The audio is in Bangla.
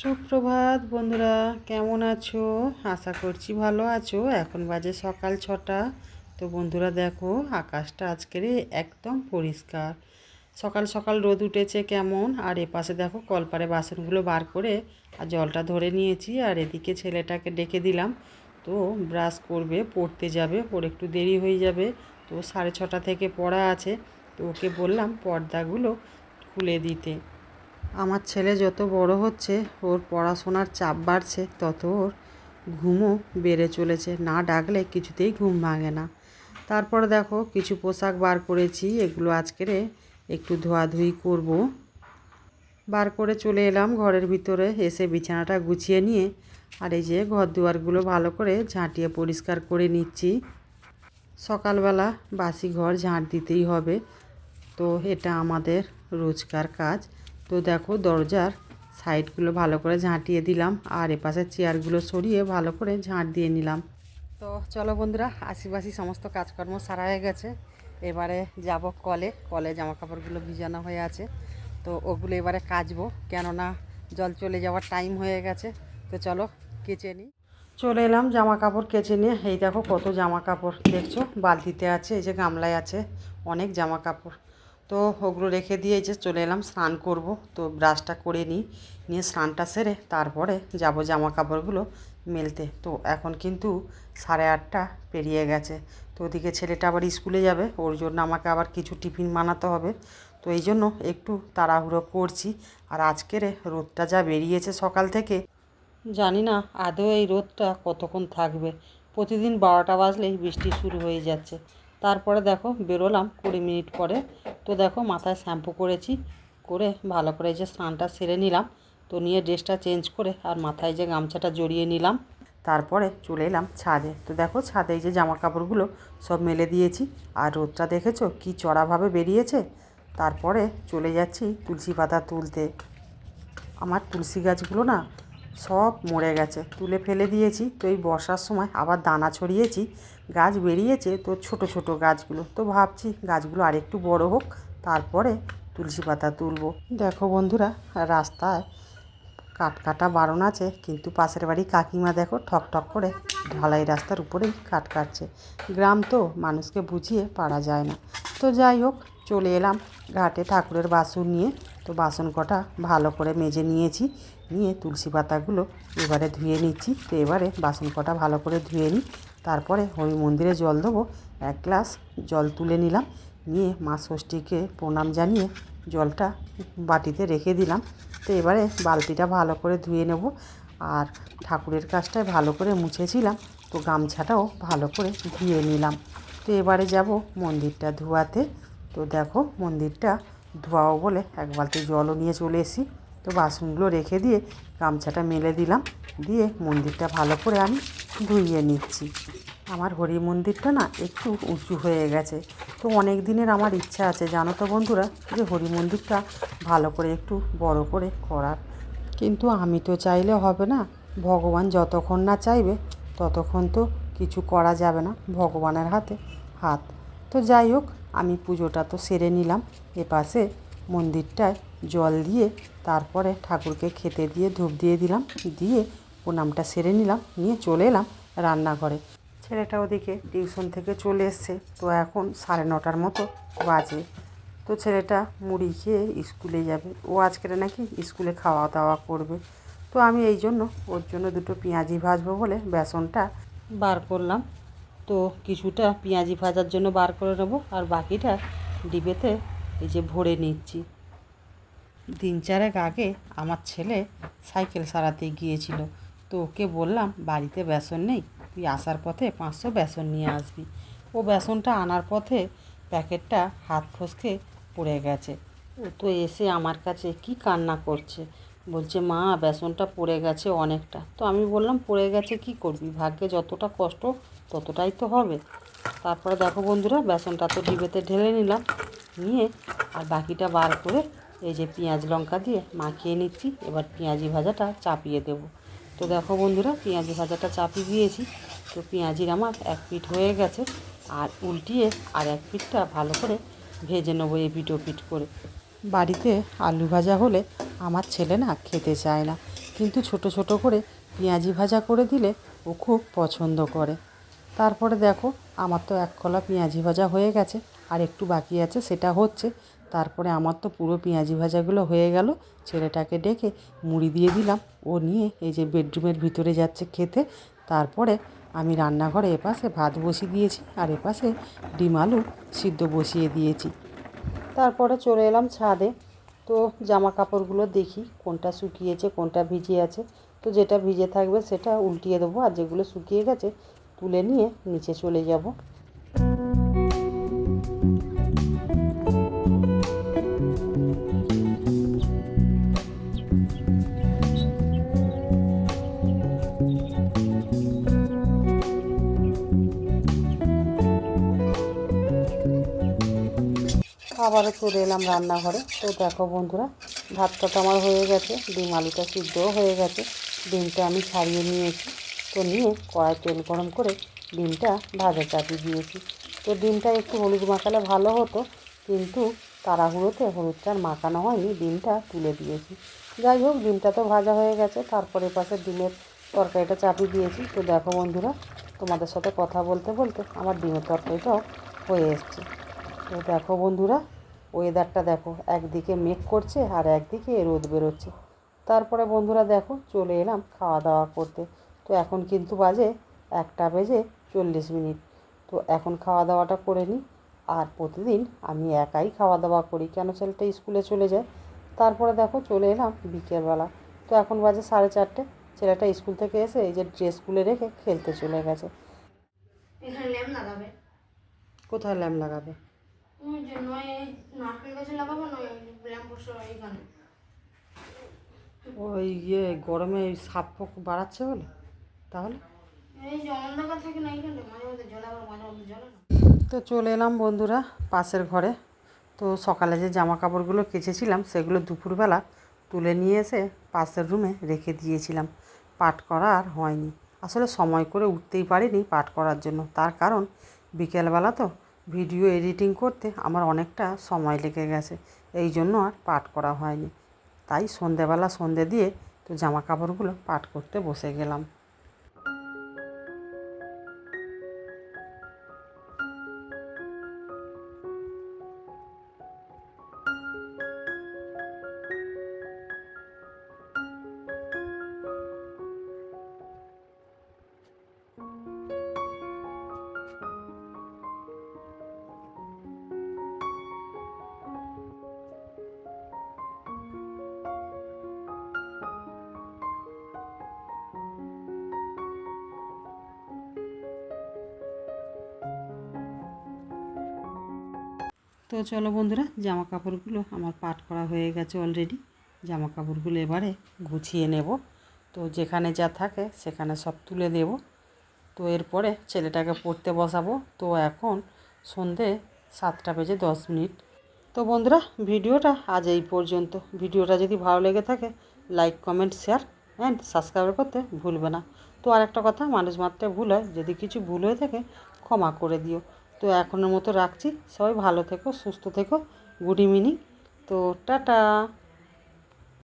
সুপ্রভাত বন্ধুরা, কেমন আছো? আশা করছি ভালো আছো। এখন বাজে সকাল ছটা। তো বন্ধুরা দেখো, আকাশটা আজকের একদম পরিষ্কার। সকাল সকাল রোদ উঠেছে কেমন, আর এপাশে দেখো কলপারে বাসনগুলো বার করে আর জলটা ধরে নিয়েছি, আর এদিকে ছেলেটাকে ডেকে দিলাম। তো ব্রাশ করবে, পড়তে যাবে, ওর একটু দেরি হয়ে যাবে। তো সাড়ে ছটা থেকে পড়া আছে। তো ওকে বললাম পর্দাগুলো খুলে দিতে। আমার ছেলে যত বড় হচ্ছে, ওর পড়াশোনার চাপ বাড়ছে, তত ওর ঘুমও বেড়ে চলেছে। না ডাকলে কিছুতেই ঘুম ভাঙে না। তারপরে দেখো, কিছু পোশাক বার করেছি, এগুলো আজকের একটু ধোয়াধুয়ি করব। বার করে চলে এলাম ঘরের ভিতরে, এসে বিছানাটা গুছিয়ে নিয়ে, আর এই যে ঘর দুয়ারগুলো ভালো করে ঝাঁটিয়ে পরিষ্কার করে নিচ্ছি। সকালবেলা বাসি ঘর ঝাঁট দিতেই হবে, তো এটা আমাদের রোজকার কাজ। তো দেখো দরজার সাইডগুলো ভালো করে ঝাঁটিয়ে দিলাম আর এপাশে চেয়ারগুলো সরিয়ে ভালো করে ঝাঁট দিয়ে নিলাম। তো চলো বন্ধুরা আশিপাশি সমস্ত কাজকর্ম সারা হয়ে গেছে। এবারে যাব কলে কলে জামা কাপড়গুলো ভিজানো হয়ে আছে। তো ওগুলো এবারে কাচবো, কেননা জল চলে যাওয়ার টাইম হয়ে গেছে। তো চলো কেচে নিই। চলে এলাম জামা কাপড় কেচে নিয়ে। এই দেখো কত জামা কাপড় দেখছ? বালতিতে আছে, এই যে গামলায় আছে অনেক জামা কাপড় তো ওগুলো রেখে দিয়ে যে চলে এলাম, স্নান করব। তো ব্রাশটা করে নিই, নিয়ে স্নানটা সেরে তারপরে যাব জামা কাপড়গুলো মেলতে। তো এখন কিন্তু সাড়ে আটটা পেরিয়ে গেছে। তো ওদিকে ছেলেটা আবার স্কুলে যাবে, ওর জন্য আমাকে আবার কিছু টিফিন বানাতে হবে। তো এই জন্য একটু তাড়াহুড়ো করছি। আর আজকের রোদটা যা বেরিয়েছে সকাল থেকে, জানি না আদৌ এই রোদটা কতক্ষণ থাকবে। প্রতিদিন বারোটা বাজলেই বৃষ্টি শুরু হয়ে যাচ্ছে। তারপরে দেখো বেরোলাম কুড়ি মিনিট পরে। তো দেখো মাথায় শ্যাম্পু করেছি, করে ভালো করে যে স্নানটা সেরে নিলাম। তো নিয়ে ড্রেসটা চেঞ্জ করে আর মাথায় যে গামছাটা জড়িয়ে নিলাম, তারপরে চলে এলাম ছাদে। তো দেখো ছাদে যে জামা কাপড়গুলো সব মেলে দিয়েছি। আর রোদটা দেখেছ কি চড়াভাবে বেরিয়েছে? তারপরে চলে যাচ্ছি তুলসী পাতা তুলতে। আমার তুলসী গাছগুলো না সব মরে গেছে। তুলে ফেলে দিয়েছি। তো এই বর্ষার সময় আবার দানা ছড়িয়েছি। গাছ বেরিয়েছে তো ছোট ছোট গাছগুলো। তো ভাবছি গাছগুলো আরেকটু বড় হোক, তারপরে তুলসী পাতা তুলবো। দেখো বন্ধুরা, রাস্তায় কাট কাটা বারণ আছে, কিন্তু পাশের বাড়ি কাকিমা দেখো ঠক ঠক করে ঢালাই রাস্তার উপরেই কাট কাটছে। গ্রাম তো মানুষকে বুঝিয়ে পারা যায় না। তো যাই হোক, চলে এলাম ঘাটে ঠাকুরের বাসন নিয়ে। তো বাসন কটা ভালো করে মেজে নিয়েছি। নিয়ে তুলসী পাতাগুলো এবারে ধুয়ে নিচ্ছি। তো এবারে বাসন কটা ভালো করে ধুয়ে নিই। তারপরে হরি মন্দিরে জল দেবো। এক গ্লাস জল তুলে নিলাম। নিয়ে মা ষষ্ঠীকে প্রণাম জানিয়ে জলটা বাটিতে রেখে দিলাম। তো এবারে বালতিটা ভালো করে ধুয়ে নেব। আর ঠাকুরের কাজটায় ভালো করে মুছেছিলাম। তো গামছাটাও ভালো করে ধুয়ে নিলাম। তো এবারে যাব মন্দিরটা ধোয়াতে। তো দেখো মন্দিরটা ধোয়াও বলে এক বালতি জলও নিয়ে চলে এসি তো বাসনগুলো রেখে দিয়ে গামছাটা মেলে দিলাম। দিয়ে মন্দিরটা ভালো করে আমি ধুইয়ে নিচ্ছি। আমার হরি মন্দিরটা না একটু উঁচু হয়ে গেছে। তো অনেক দিনের আমার ইচ্ছা আছে, জানো তো বন্ধুরা, যে হরি মন্দিরটা ভালো করে একটু বড় করে করার। কিন্তু আমি তো চাইলে হবে না, ভগবান যতক্ষণ না চাইবে ততক্ষণ তো কিছু করা যাবে না ভগবানের হাতে হাত। তো যাই হোক, আমি পুজোটা তো সেরে নিলাম। এপাশে মন্দিরটায় জল দিয়ে তারপরে ঠাকুরকে খেতে দিয়ে ধূপ দিয়ে দিলাম, দিয়ে প্রণামটা সেরে নিলাম, নিয়ে চলে এলাম রান্নাঘরে। ছেলেটা ওদিকে টিউশন থেকে চলে এসছে, তো এখন সাড়ে নটার মতো বাজে। তো ছেলেটা মুড়ি খেয়ে স্কুলে যাবে। ও আজকের নাকি স্কুলে খাওয়া দাওয়া করবে। তো আমি এই জন্য ওর জন্য দুটো পেঁয়াজি ভাজবো বলে বেসনটা বার করলাম। তো কিছুটা পেঁয়াজি ভাজার জন্য বার করে নেব, আর বাকিটা ডিবেতে এই যে ভরে নিচ্ছি। দিন চারেক আগে আমার ছেলে সাইকেল সারাতে গিয়েছিল। তো ওকে বললাম, বাড়িতে বেসন নেই, তুই আসার পথে পাঁচশো বেসন নিয়ে আসবি। ও বেসনটা আনার পথে প্যাকেটটা হাত ফসকে পড়ে গেছে। ও তো এসে আমার কাছে কি কান্না করছে? বলছে, মা, বেসনটা পড়ে গেছে অনেকটা। তো আমি বললাম, পড়ে গেছে কি করবি? ভাগ্যে যতটা কষ্ট, ততটাই তো হবে। তারপরে দেখো বন্ধুরা, বেসনটা তো ডিবেতে ঢেলে নিলাম, নিয়ে আর বাকিটা বার করে এই যে পেঁয়াজ লঙ্কা দিয়ে মাখিয়ে নিচ্ছি। এবার পেঁয়াজি ভাজাটা চাপিয়ে দেব। তো দেখো বন্ধুরা, পেঁয়াজি ভাজাটা চাপিয়ে দিয়েছি। তো পেঁয়াজির আমার এক পিঠ হয়ে গেছে আর উল্টিয়ে আর এক পিঠটা ভালো করে ভেজে নেব এই পিঠ ও পিঠ করে। বাড়িতে আলু ভাজা হলে আমার ছেলে না খেতে চায় না, কিন্তু ছোট ছোট করে পেঁয়াজি ভাজা করে দিলে ও খুব পছন্দ করে। তারপরে দেখো, আমার তো এক কলা পেঁয়াজি ভাজা হয়ে গেছে। আর একটু বাকি আছে, সেটা হচ্ছে, তারপরে আমার তো পুরো পেঁয়াজি ভাজাগুলো হয়ে গেল। ছেলেটাকে ডেকে মুড়ি দিয়ে দিলাম। ও নিয়ে এই যে বেডরুমের ভিতরে যাচ্ছে খেতে। তারপরে আমি রান্নাঘরে এপাশে ভাত বসিয়ে দিয়েছি আর এপাশে ডিম আলু সিদ্ধ বসিয়ে দিয়েছি। তারপরে চলে এলাম ছাদে। তো জামা কাপড়গুলো দেখি, কোনটা শুকিয়েছে, কোনটা ভিজে আছে। তো যেটা ভিজে থাকবে সেটা উল্টিয়ে দেবো। আর যেগুলো শুকিয়ে গেছে তুলে নিয়ে নিচে চলে যাব। আবারও চলে এলাম রান্নাঘরে। তো দেখো বন্ধুরা, ভাতটা তো আমার হয়ে গেছে, ডিম আলুটা সিদ্ধও হয়ে গেছে, ডিমটা আমি ছাড়িয়ে নিয়েছি। তো নিয়ে কড়াই তেল গরম করে ডিমটা ভাজা চাপিয়ে দিয়েছি। তো ডিমটা একটু হলুদ মাখালে ভালো হতো, কিন্তু তাড়াহুড়োতে হলুদটা মাখানো হয়নি, ডিমটা তুলে দিয়েছি। যাই হোক, ডিমটা তো ভাজা হয়ে গেছে, তারপরে পাশে ডিমের তরকারিটা চাপিয়ে দিয়েছি। তো দেখো বন্ধুরা, তোমাদের সাথে কথা বলতে বলতে আমার ডিমের তরকারিটাও হয়ে এসছে। তো দেখো বন্ধুরা ওয়েদারটা দেখো, একদিকে মেঘ করছে আর একদিকে রোদ বেরোচ্ছে। তারপরে বন্ধুরা দেখো, চলে এলাম খাওয়া দাওয়া করতে। তো এখন কিন্তু বাজে একটা বেজে চল্লিশ মিনিট। তো এখন খাওয়া দাওয়াটা করে নিই। আর প্রতিদিন আমি একাই খাওয়া দাওয়া করি। কেন ছেলেটা স্কুলে চলে যায়? তারপরে দেখো চলে এলাম বিকেলবেলা। তো এখন বাজে সাড়ে চারটে। ছেলেটা স্কুল থেকে এসে এই যে ড্রেস স্কুলে রেখে খেলতে চলে গেছে। এখানে ল্যাম্প লাগাবে। কোথায় ল্যাম্প লাগাবে? তুমি যে নয় নারকেল গাছে লাগাবো নয় ল্যাম্প বসে এইখানে। ওই ইয়ে গরমে সাপ পোক বাড়াচ্ছে বলে? তাহলে? তো চলে এলাম বন্ধুরা পাশের ঘরে। তো সকালে যে জামা কাপড়গুলো কেচেছিলাম সেগুলো দুপুরবেলা তুলে নিয়ে এসে পাশের রুমে রেখে দিয়েছিলাম। পাঠ করা আর হয়নি। আসলে সময় করে উঠতেই পারিনি পাঠ করার জন্য। তার কারণ বিকেলবেলা তো ভিডিও এডিটিং করতে আমার অনেকটা সময় লেগে গেছে। এই জন্য আর পাঠ করা হয়নি। তাই সন্ধেবেলা সন্ধে দিয়ে তো জামা কাপড়গুলো পাঠ করতে বসে গেলাম। তো চলো বন্ধুরা জামা কাপড়গুলো আমার পাট করা হয়ে গেছে অলরেডি জামা কাপড়গুলো এবারে গুছিয়ে নেব। তো যেখানে যা থাকে সেখানে সব তুলে দেব। তো এরপরে ছেলেটাকে পড়তে বসাবো। তো এখন সন্ধে সাতটা বেজে দশ মিনিট। তো বন্ধুরা, ভিডিওটা আজ এই পর্যন্ত। ভিডিওটা যদি ভালো লেগে থাকে like comment share and subscribe করতে ভুলবে না। তো আর একটা কথা, মানুষ মাত্রে ভুল হয়। যদি কিছু ভুল হয়ে থাকে, ক্ষমা করে দিও। তো এখনের মতো রাখছি। সবাই ভালো থেকো সুস্থ থেকো। গুড ইভিনিং তো টাটা।